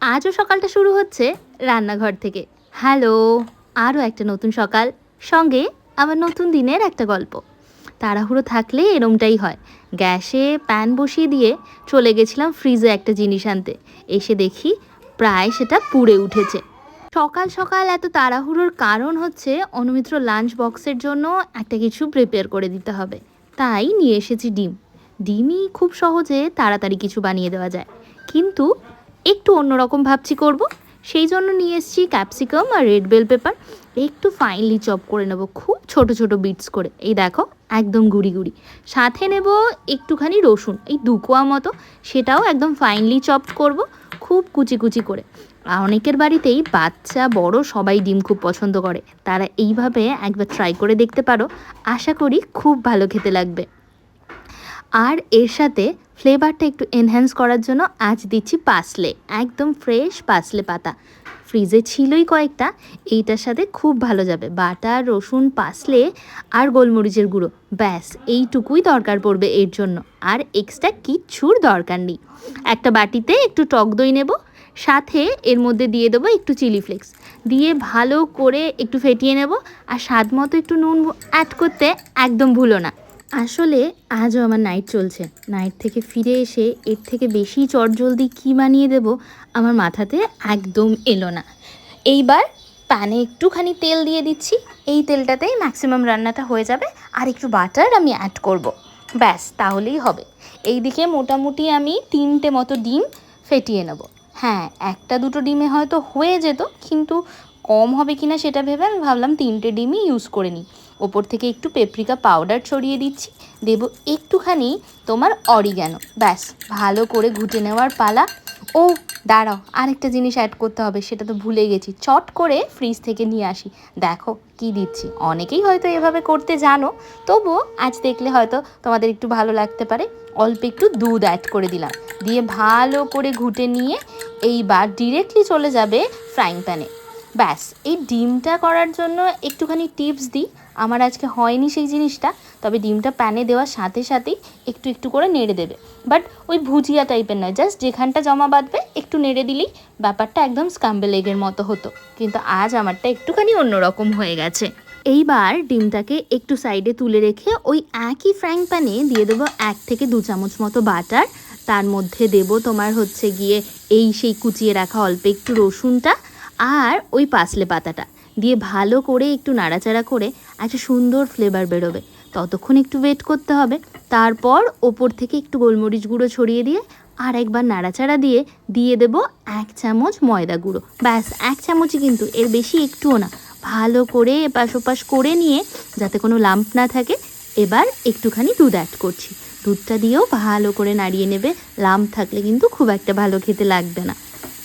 আজও সকালটা শুরু হচ্ছে রান্নাঘর থেকে। হ্যালো, আরও একটা নতুন সকাল, সঙ্গে আমার নতুন দিনের একটা গল্প। তাড়াহুড়ো থাকলে এরমটাই হয়। গ্যাসে প্যান বসিয়ে দিয়ে চলে গেছিলাম ফ্রিজে একটা জিনিস আনতে। এসে দেখি প্রায় সেটা পুড়ে উঠেছে। সকাল সকাল এত তাড়াহুড়োর কারণ হচ্ছে অনুমিত্র লাঞ্চ বক্সের জন্য একটা কিছু প্রিপেয়ার করে দিতে হবে। তাই নিয়ে এসেছি ডিম। ডিমই খুব সহজে তাড়াতাড়ি কিছু বানিয়ে দেওয়া যায়। কিন্তু একটু অন্যরকম ভাবছি করব। সেই জন্য নিয়ে এসেছি ক্যাপসিকাম আর রেড বেল পেপার একটু ফাইনলি চপ করে নেব, খুব ছোট ছোট বিটস করে। এই দেখো, একদম গুড়ি গুড়ি। সাথে নেব একটুখানি রসুন, এই দুকোয়া মতো। সেটাও একদম ফাইনলি চপ করব, খুব কুচি কুচি করে। অনেকের বাড়িতেই বাচ্চা, বড় সবাই ডিম খুব পছন্দ করে। তারা এইভাবে একবার ট্রাই করে দেখতে পারো। আশা করি খুব ভালো খেতে লাগবে। আর এর সাথে ফ্লেভারটা একটু এনহ্যান্স করার জন্য আজ দিচ্ছি পাসলে একদম ফ্রেশ পাসলে পাতা। ফ্রিজে ছিলই কয়েকটা, এইটার সাথে খুব ভালো যাবে। বাটার, রসুন পাসলে আর গোলমরিচের গুঁড়ো, ব্যাস, এইটুকুই দরকার পড়বে এর জন্য। আর এক্সট্রা কিচ্ছুর দরকার নেই। একটা বাটিতে একটু টক দই নেব, সাথে এর মধ্যে দিয়ে দেবো একটু চিলি ফ্লেক্স দিয়ে ভালো করে একটু ফেটিয়ে নেব, আর স্বাদ মতো একটু নুন অ্যাড করতে একদম ভুলো না। আসলে আজও আমার নাইট চলছে। নাইট থেকে ফিরে এসে এর থেকে বেশি চটজলদি কী বানিয়ে দেব আমার মাথাতে একদম এলো না। এইবার প্যানে একটুখানি তেল দিয়ে দিচ্ছি। এই তেলটাতেই ম্যাক্সিমাম রান্নাটা হয়ে যাবে আর একটু বাটার আমি অ্যাড করব। ব্যাস, তাহলেই হবে। এইদিকে মোটামুটি আমি তিনটে মতো ডিম ফেটিয়ে নেব। হ্যাঁ একটা দুটো ডিমে হয়তো হয়ে যেত, কিন্তু কম হবে কিনা সেটা ভেবে আমি ভাবলাম তিনটে ডিমই ইউজ করে নিই। ওপর থেকে একটু পেপরিকা পাউডার ছড়িয়ে দিচ্ছি। দেবো একটুখানি তোমার অরিগ্যানো ব্যাস, ভালো করে ঘুটে নেওয়ার পালা। ও, দাঁড়াও, আরেকটা জিনিস অ্যাড করতে হবে, সেটা তো ভুলে গেছি। চট করে ফ্রিজ থেকে নিয়ে আসি। দেখো কি দিচ্ছি। অনেকেই হয়তো এভাবে করতে জানো, তবুও আজ দেখলে হয়তো তোমাদের একটু ভালো লাগতে পারে। অল্প একটু দুধ অ্যাড করে দিলাম। দিয়ে ভালো করে ঘুটে নিয়ে এইবার ডিরেক্টলি চলে যাবে ফ্রাইং প্যানে ব্যাস, এই ডিমটা করার জন্য একটুখানি টিপস দিই। আমার আজকে হয়নি সেই জিনিসটা, তবে ডিমটা প্যানে দেওয়ার সাথে সাথেই একটু একটু করে নেড়ে দেবে। বাট ওই ভুজিয়া টাইপের নয়, জাস্ট যেখানটা জমা বাঁধবে, একটু নেড়ে দিলেই ব্যাপারটা একদম স্কাম্বেল এগের মতো হতো। কিন্তু আজ আমারটা একটুখানি অন্যরকম হয়ে গেছে। এইবার ডিমটাকে একটু সাইডে তুলে রেখে ওই একই ফ্রাইং প্যানে দিয়ে দেবো এক থেকে দু চামচ মতো বাটার তার মধ্যে দেবো তোমার হচ্ছে গিয়ে এই সেই কুচিয়ে রাখা অল্প একটু রসুনটা। আর ওই পাসলে পাতাটা। দিয়ে ভালো করে একটু নাড়াচাড়া করে একটা সুন্দর ফ্লেভার বেরোবে। ততক্ষণ একটু ওয়েট করতে হবে। তারপর ওপর থেকে একটু গোলমরিচ গুঁড়ো ছড়িয়ে দিয়ে আর একবার নাড়াচাড়া দিয়ে দিয়ে দেব এক চামচ ময়দা গুঁড়ো। ব্যাস, এক চামচই কিন্তু, এর বেশি একটুও না। ভালো করে এপাশ ওপাশ করে নিয়ে, যাতে কোনো লাম্প না থাকে, এবার একটুখানি দুধ অ্যাড করছি। দুধটা দিয়েও ভালো করে নাড়িয়ে নেবে। লাম্প থাকলে কিন্তু খুব একটা ভালো খেতে লাগবে না।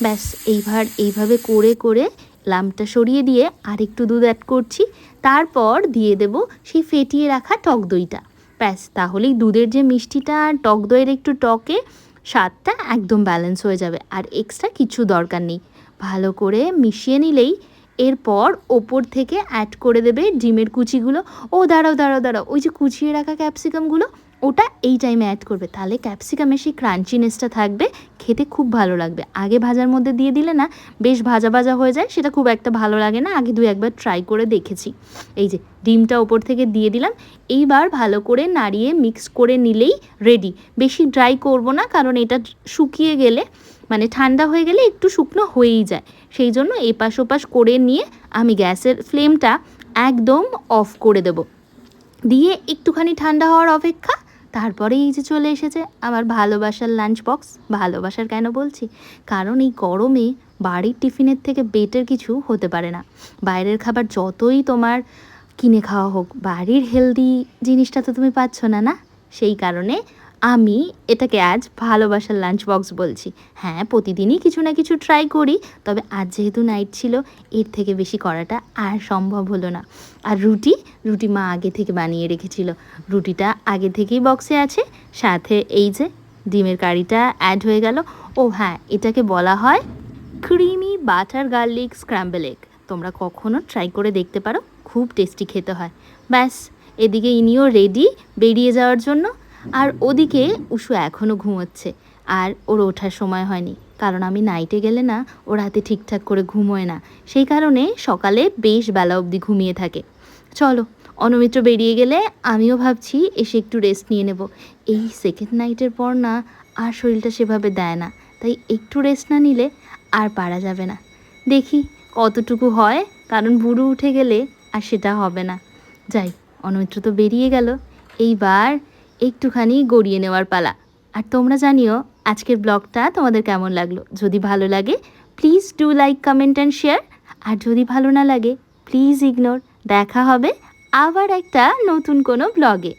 ব্যাস, এইবার এইভাবে করে করে লামটা সরিয়ে দিয়ে আর একটু দুধ অ্যাড করছি। তারপর দিয়ে দেব সেই ফেটিয়ে রাখা টক দইটা। ব্যাস, তাহলেই দুধের যে মিষ্টিটা আর টক দইয়ের একটু টকে, স্বাদটা একদম ব্যালেন্স হয়ে যাবে। আর এক্সট্রা কিছু দরকার নেই। ভালো করে মিশিয়ে নিলেই এরপর ওপর থেকে অ্যাড করে দেবে ডিমের কুচিগুলো। ও, দাঁড়াও দাঁড়াও দাঁড়াও, ওই যে কুচিয়ে রাখা ক্যাপসিকামগুলো ওটা এই টাইমে অ্যাড করবে। তাহলে ক্যাপসিকামের সেই ক্রাঞ্চিনেসটা থাকবে, খেতে খুব ভালো লাগবে। আগে ভাজার মধ্যে দিয়ে দিলে না, বেশ ভাজা ভাজা হয়ে যায়, সেটা খুব একটা ভালো লাগে না, আগে দু একবার ট্রাই করে দেখেছি। এই যে, ডিমটা ওপর থেকে দিয়ে দিলাম, এইবার ভালো করে নাড়িয়ে মিক্স করে নিলেই রেডি বেশি ড্রাই করব না, কারণ এটা শুকিয়ে গেলে মানে ঠান্ডা হয়ে গেলে একটু শুকনো হয়েই যায়। সেই জন্য এপাশ ওপাশ করে নিয়ে আমি গ্যাসের ফ্লেমটা একদম অফ করে দেব। দিয়ে একটুখানি ঠান্ডা হওয়ার অপেক্ষা তারপরে এই যে চলে এসেছে আমার ভালোবাসার লাঞ্চ বক্স ভালোবাসার কেন বলছি? কারণ এই গরমে বাড়ির টিফিনের থেকে বেটার কিছু হতে পারে না। বাইরের খাবার যতই তোমার কিনে খাওয়া হোক, বাড়ির হেলদি জিনিসটা তো তুমি পাচ্ছ না না? সেই কারণে আমি এটাকে আজ ভালোবাসার লাঞ্চ বক্স বলছি। হ্যাঁ প্রতিদিনই কিছু না কিছু ট্রাই করি, তবে আজ যেহেতু নাইট ছিল, এর থেকে বেশি করাটা আর সম্ভব হলো না। আর রুটি রুটি মা আগে থেকে বানিয়ে রেখেছিল। রুটিটা আগে থেকেই বক্সে আছে, সাথে এই যে ডিমের কারিটা অ্যাড হয়ে গেল। ও হ্যাঁ এটাকে বলা হয় creamy butter garlic scramble egg তোমরা কখনো ট্রাই করে দেখতে পারো, খুব টেস্টি খেতে হয়। ব্যাস, এদিকে ইনিও রেডি বেরিয়ে যাওয়ার জন্য আর ওদিকে উষু এখনও ঘুমোচ্ছে আর ওর ওঠার সময় হয়নি। কারণ আমি নাইটে গেলে না ও রাতে ঠিকঠাক করে ঘুমোয় না। সেই কারণে সকালে বেশ বেলা অবধি ঘুমিয়ে থাকে। চলো, অনমিত্র বেরিয়ে গেলে আমিও ভাবছি এসে একটু রেস্ট নিয়ে নেব। এই সেকেন্ড নাইটের পর না আর শরীরটা সেভাবে দেয় না। তাই একটু রেস্ট না নিলে আর পারা যাবে না। দেখি কতটুকু হয়, কারণ বুড়ো উঠে গেলে আর সেটা হবে না। যাই, অনমিত্র তো বেরিয়ে গেল। এইবার একটুখানি গড়িয়ে নেওয়ার পালা। আর তোমরা জানিও, আজকের ব্লগটা তোমাদের কেমন লাগল? যদি ভালো লাগে please do like comment and share আর যদি ভালো না লাগে প্লিজ ইগনোর দেখা হবে আবার একটা নতুন কোনো ব্লগে।